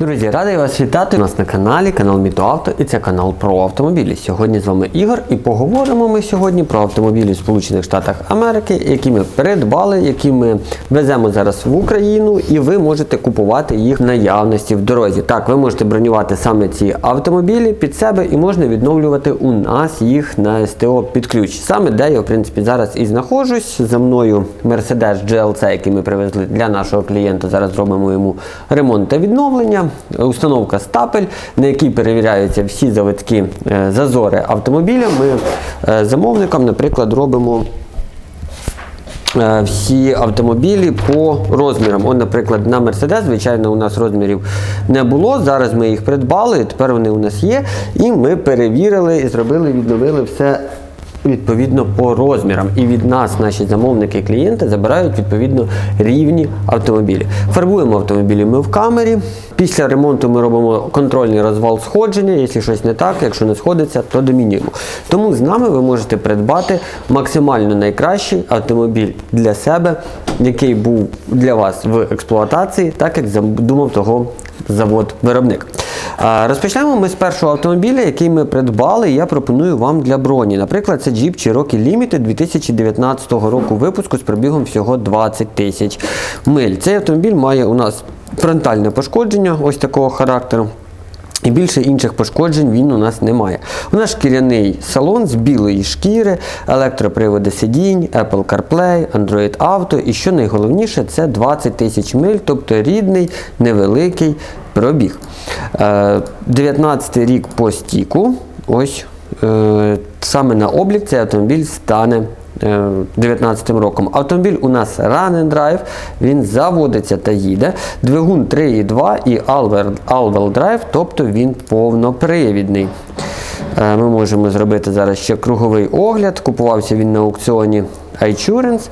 Друзі, радий вас вітати у нас на каналі, канал Мітоавто, і це канал про автомобілі. Сьогодні з вами Ігор, і поговоримо ми сьогодні про автомобілі в Сполучених Штатах Америки, які ми придбали, які ми веземо зараз в Україну, і ви можете купувати їх в наявності в дорозі. Так, ви можете бронювати саме ці автомобілі під себе і можна відновлювати у нас їх на СТО під ключ. Саме де я в принципі зараз і знаходжусь. За мною Mercedes GLC, який ми привезли для нашого клієнта. Зараз зробимо йому ремонт та відновлення. Установка стапель, на якій перевіряються всі заводські е, зазори автомобіля. Ми е, замовникам, наприклад, робимо. е, Всі автомобілі по розмірам. От, наприклад, на Mercedes, звичайно, у нас розмірів не було. Зараз ми їх придбали, тепер вони у нас є. І ми перевірили і зробили, відновили все відповідно по розмірам. І від нас наші замовники і клієнти забирають відповідно рівні автомобілі. Фарбуємо автомобілі ми в камері. Після ремонту ми робимо контрольний розвал сходження. Якщо щось не так, якщо не сходиться, то домінюємо. Тому з нами ви можете придбати максимально найкращий автомобіль для себе, який був для вас в експлуатації, так як задумав того завод-виробник. Розпочнемо ми з першого автомобіля, який ми придбали, я пропоную вам для броні. Наприклад, це Jeep Cherokee Limited 2019 року випуску з пробігом всього 20 тисяч миль. Цей автомобіль має у нас фронтальне пошкодження ось такого характеру. І більше інших пошкоджень він у нас не має. У нас шкіряний салон з білої шкіри, електроприводи сидінь, Apple CarPlay, Android Auto і що найголовніше, це 20 тисяч миль, тобто рідний, невеликий пробіг. Е, 19 рік по стіку. Ось е, саме на облік цей автомобіль стане. 19 роком. Автомобіль у нас Run and Drive, він заводиться та їде. Двигун 3.2 і All-Wheel Drive, тобто він повнопривідний. Е, Ми можемо зробити зараз ще круговий огляд. Купувався він на аукціоні iTurance.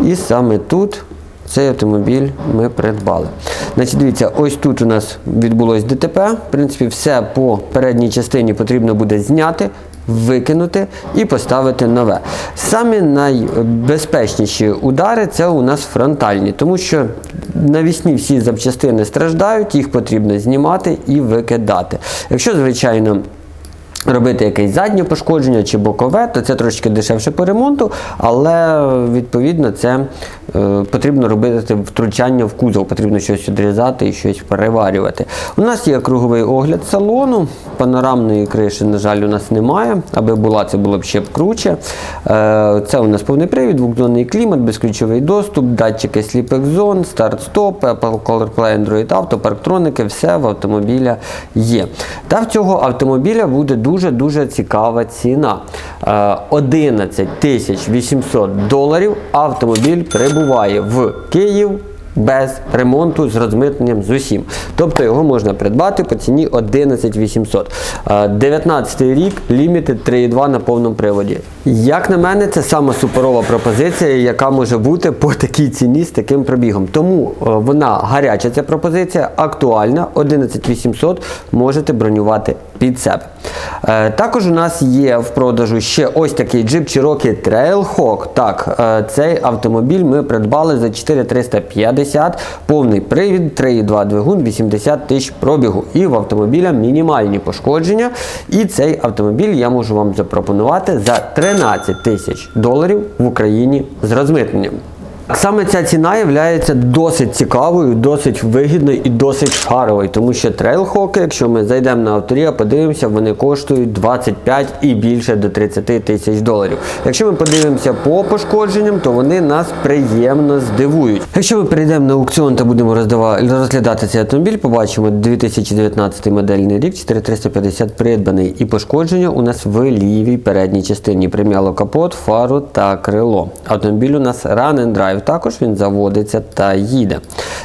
І саме тут цей автомобіль ми придбали. Значить, Дивіться, ось тут у нас відбулось ДТП. В принципі, все по передній частині потрібно буде зняти викинути і поставити нове. Самі найбезпечніші удари це у нас фронтальні, тому що навісні всі запчастини страждають, їх потрібно знімати і викидати. Якщо, звичайно, Робити якесь заднє пошкодження чи бокове, то це трошки дешевше по ремонту, але відповідно це е, потрібно робити втручання в кузов, потрібно щось відрізати і щось переварювати. У нас є круговий огляд салону, панорамної криші, на жаль, у нас немає. Аби була, це було б ще б круче. Е, це у нас повний привід, двохзонний клімат, безключовий доступ, датчики Sleep Zone, старт-стоп, Apple CarPlay, Android Auto, парктроники, все в автомобіля є. Та в цього автомобіля буде дуже-дуже цікава ціна. Е, 11 тисяч 800 доларів автомобіль прибуває в Київ без ремонту з розмитненням з усім. Тобто його можна придбати по ціні 11 800. Е, 19 рік, Limited 3.2 на повному приводі. Як на мене, це сама суперова пропозиція, яка може бути по такій ціні з таким пробігом. Тому е, вона гаряча, ця пропозиція, актуальна. 11 800 можете бронювати під себе. Е, також у нас є в продажу ще ось такий Jeep Cherokee Trailhawk. Так, е, цей автомобіль ми придбали за 4350, повний привід, 3,2 двигун, 80 тисяч пробігу. І в автомобіля мінімальні пошкодження. І цей автомобіль я можу вам запропонувати за 13 тисяч доларів в Україні з розмитненням. Саме ця ціна є досить цікавою, досить вигідною і досить шаровою, тому що трейлхоки, якщо ми зайдемо на авторія, подивимося, вони коштують 25 і більше до 30 тисяч доларів. Якщо ми подивимося по пошкодженням, то вони нас приємно здивують. Якщо ми перейдемо на аукціон та будемо роздава- розглядати цей автомобіль, побачимо 2019 модельний рік, 4350 придбаний, і пошкодження у нас в лівій передній частині. Прим'яло капот, фару та крило. Автомобіль у нас Run and Drive Drive також він заводиться та їде.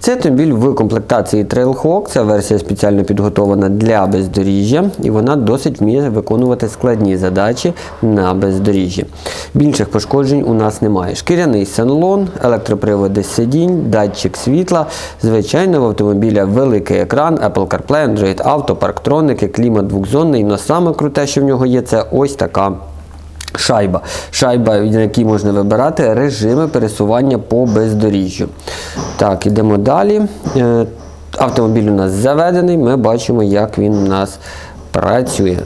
Цей автомобіль в комплектації Trailhawk, ця версія спеціально підготовлена для бездоріжжя, і вона досить вміє виконувати складні задачі на бездоріжжі. Більших пошкоджень у нас немає. Шкіряний салон, електроприводи сидінь, датчик світла. Звичайно, в автомобіля великий екран, Apple CarPlay, Android Auto, парктроники, клімат двохзонний. Но саме круте, що в нього є, це ось така. Шайба, шайба, на якій можна вибирати режими пересування по бездоріжжю. Так, ідемо далі. Е, Автомобіль у нас заведений, ми бачимо, як він у нас працює.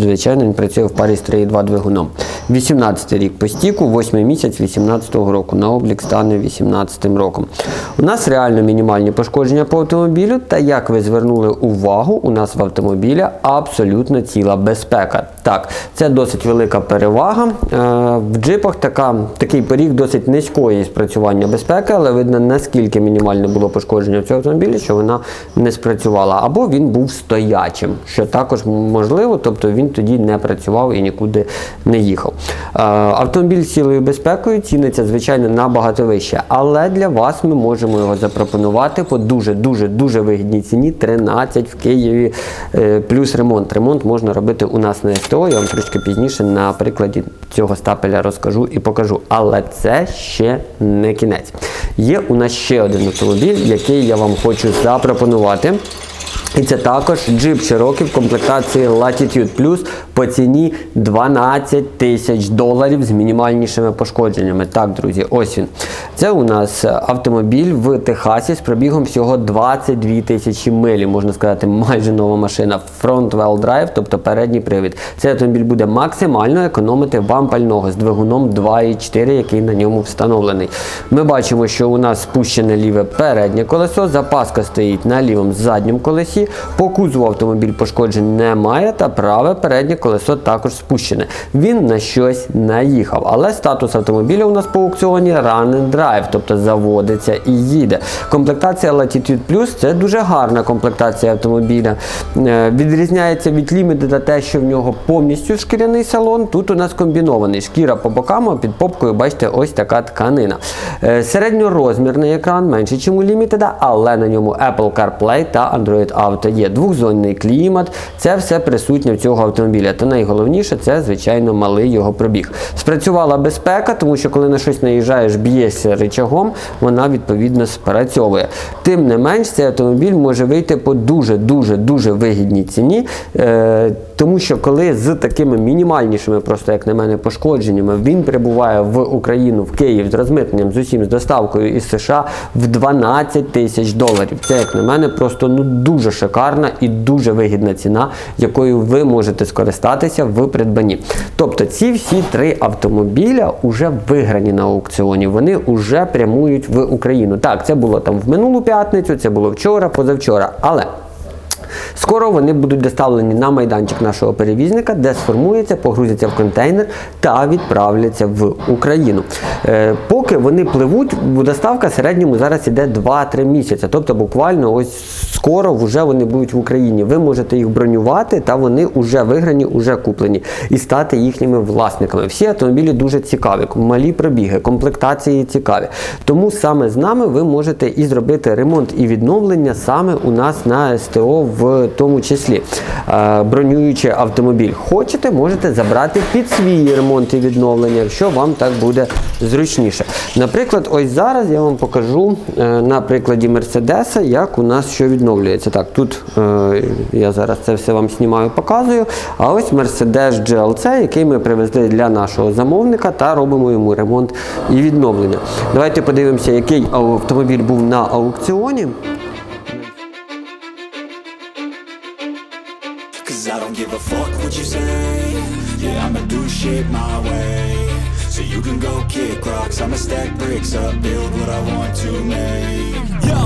Звичайно, він працює в парі з 3,2 двигуном. 18 й рік по стіку, 8 місяць 18 року. На облік стане 18 роком. У нас реально мінімальні пошкодження по автомобілю, та як ви звернули увагу, у нас в автомобіля абсолютно ціла безпека. Так, це досить велика перевага. Е, В джипах така, такий поріг досить низької спрацювання безпеки, але видно, наскільки мінімальне було пошкодження в цьому автомобілі, що вона не спрацювала. Або він був стоячим, що також можливо, тобто він тоді не працював і нікуди не їхав. Е, Автомобіль з цілою безпекою ціниться, звичайно, набагато вище. Але для вас ми можемо його запропонувати по дуже-дуже дуже вигідній ціні 13 в Києві е, плюс ремонт. Ремонт можна робити у нас на СТО. Я вам трошки пізніше на прикладі цього стапеля розкажу і покажу. Але це ще не кінець. Є у нас ще один автомобіль, який я вам хочу запропонувати. І це також джип Cherokee в комплектації Latitude Plus по ціні 12 тисяч доларів з мінімальнішими пошкодженнями. Так, друзі, ось він. Це у нас автомобіль в Техасі з пробігом всього 22 тисячі милі, можна сказати, майже нова машина. Front wheel drive, тобто передній привід. Цей автомобіль буде максимально економити вам пального з двигуном 2,4, який на ньому встановлений. Ми бачимо, що у нас спущене ліве переднє колесо, запаска стоїть на лівому задньому колесі. По кузову автомобіль пошкоджень немає, та праве переднє колесо також спущене. Він на щось наїхав. Але статус автомобіля у нас по аукціоні Run and Drive, тобто заводиться і їде. Комплектація Latitude Plus це дуже гарна комплектація автомобіля. Е, Відрізняється від Limited те, що в нього повністю шкіряний салон. Тут у нас комбінований шкіра по бокам, а під попкою, бачите, ось така тканина. Е, Середньорозмірний екран, менше, ніж у Limited, але на ньому Apple CarPlay та Android Auto є. Двохзонний клімат, це все присутнє в цього автомобіля. Та найголовніше це, звичайно, малий його пробіг. Спрацювала безпека, тому що коли на щось наїжджаєш, б'єшся рычагом, вона відповідно спрацьовує. Тим не менш, цей автомобіль може вийти по дуже-дуже дуже вигідній ціні. Е, тому що коли з такими мінімальнішими, просто як на мене, пошкодженнями він прибуває в Україну, в Київ з розмитненням з усім з доставкою із США в 12 тисяч доларів. Це, як на мене, просто ну дуже шикарна і дуже вигідна ціна, якою ви можете скористатися в придбанні. Тобто ці всі три автомобіля вже виграні на аукціоні. Вони вже прямують в Україну. Так, це було там в минулу п'ятницю, це було вчора, позавчора. Але. Скоро вони будуть доставлені на майданчик нашого перевізника, де сформуються, погрузяться в контейнер та відправляться в Україну. Е, поки вони пливуть, доставка в середньому зараз іде 2-3 місяці. Тобто буквально ось скоро вже вони будуть в Україні. Ви можете їх бронювати, та вони вже виграні, вже куплені, і стати їхніми власниками. Всі автомобілі дуже цікаві, малі пробіги, комплектації цікаві. Тому саме з нами ви можете і зробити ремонт і відновлення саме у нас на СТО в тому числі. Е, Бронюючи автомобіль, хочете, можете забрати під свій ремонт і відновлення, якщо вам так буде зручніше. Наприклад, ось зараз я вам покажу е, на прикладі Мерседеса, як у нас що відновлюється. Так, тут е, я зараз це все вам знімаю, показую. А ось Mercedes GLC, який ми привезли для нашого замовника та робимо йому ремонт і відновлення. Давайте подивимося, який автомобіль був на аукціоні. So you can go kick rocks I'ma stack bricks up, build what I want to make Yo,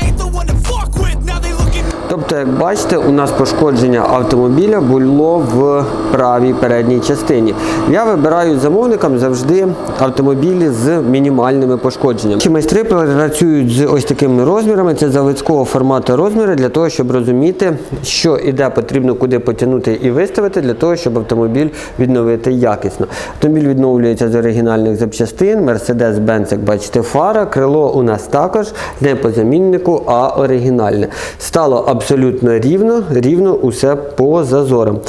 Тобто, як бачите, у нас пошкодження автомобіля було в правій передній частині. Я вибираю замовникам завжди автомобілі з мінімальними пошкодженнями. Ці майстри працюють з ось такими розмірами, це заводського формату розміри для того, щоб розуміти, що і де потрібно куди потягнути і виставити, для того, щоб автомобіль відновити якісно. Автомобіль відновлюється з оригінальних запчастин, Mercedes-Benz, як бачите, фара, крило у нас також не по заміннику, а оригінальне. Стало абсолютно рівно, рівно усе по зазорам.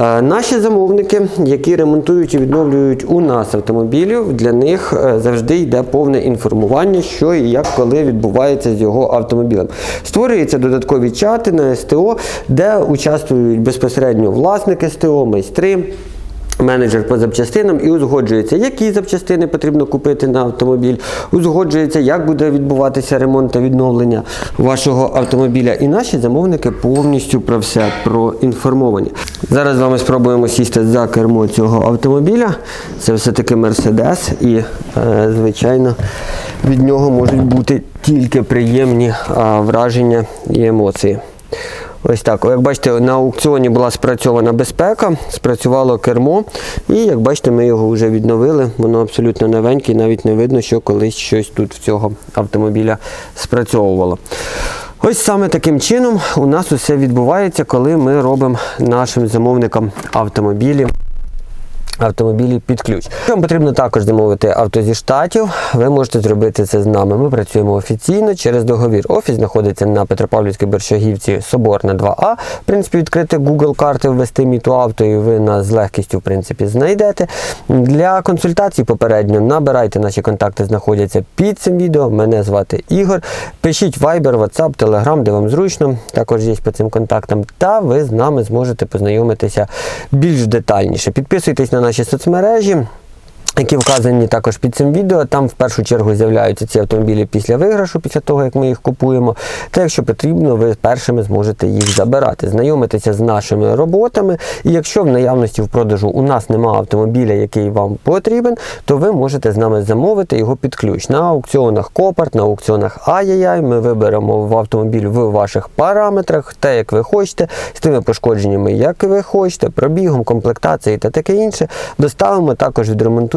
Е, Наші замовники, які ремонтують і відновлюють у нас автомобілів, для них е, завжди йде повне інформування, що і як коли відбувається з його автомобілем. Створюються додаткові чати на СТО, де участвують безпосередньо власники СТО, майстри. Менеджер по запчастинам і узгоджується, які запчастини потрібно купити на автомобіль, узгоджується, як буде відбуватися ремонт та відновлення вашого автомобіля. І наші замовники повністю про все проінформовані. Зараз з вами спробуємо сісти за кермо цього автомобіля. Це все-таки Мерседес, і, е, звичайно, від нього можуть бути тільки приємні враження і емоції. Ось так. Як бачите, на аукціоні була спрацьована безпека, спрацювало кермо, і як бачите, ми його вже відновили. Воно абсолютно новеньке, і навіть не видно, що колись щось тут в цього автомобіля спрацьовувало. Ось саме таким чином у нас усе відбувається, коли ми робимо нашим замовникам автомобілі. Автомобілі під ключ. Вам потрібно також замовити авто зі штатів. Ви можете зробити це з нами. Ми працюємо офіційно через договір. Офіс знаходиться на Петропавлівській Бершагівці, Соборна 2А. В принципі, відкрити Google карти, ввести міту авто, і ви нас з легкістю в принципі знайдете. Для консультацій попередньо набирайте наші контакти, знаходяться під цим відео. Мене звати Ігор. Пишіть Viber, WhatsApp, Telegram, де вам зручно. Також є по цим контактам. Та ви з нами зможете познайомитися більш детальніше. Підписуйтесь на наші соцмережі. Які вказані також під цим відео, там в першу чергу з'являються ці автомобілі після виграшу, після того як ми їх купуємо. Та якщо потрібно, ви першими зможете їх забирати, знайомитися з нашими роботами. І якщо в наявності в продажу у нас немає автомобіля, який вам потрібен, то ви можете з нами замовити його під ключ. На аукціонах Копарт, на аукціонах Ай-яй-яй ми виберемо в автомобіль в ваших параметрах, те, як ви хочете, з тими пошкодженнями, як ви хочете, пробігом, комплектацією та таке інше. Доставимо також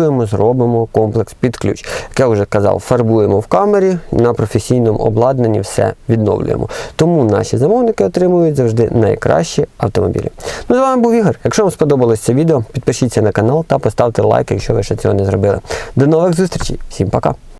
відремонтуємо зробимо комплекс під ключ. Як я вже казав, фарбуємо в камері, на професійному обладнанні все відновлюємо. Тому наші замовники отримують завжди найкращі автомобілі. Ну, з вами був Ігор. Якщо вам сподобалось це відео, підпишіться на канал та поставте лайк, якщо ви ще цього не зробили. До нових зустрічей. Всім пока!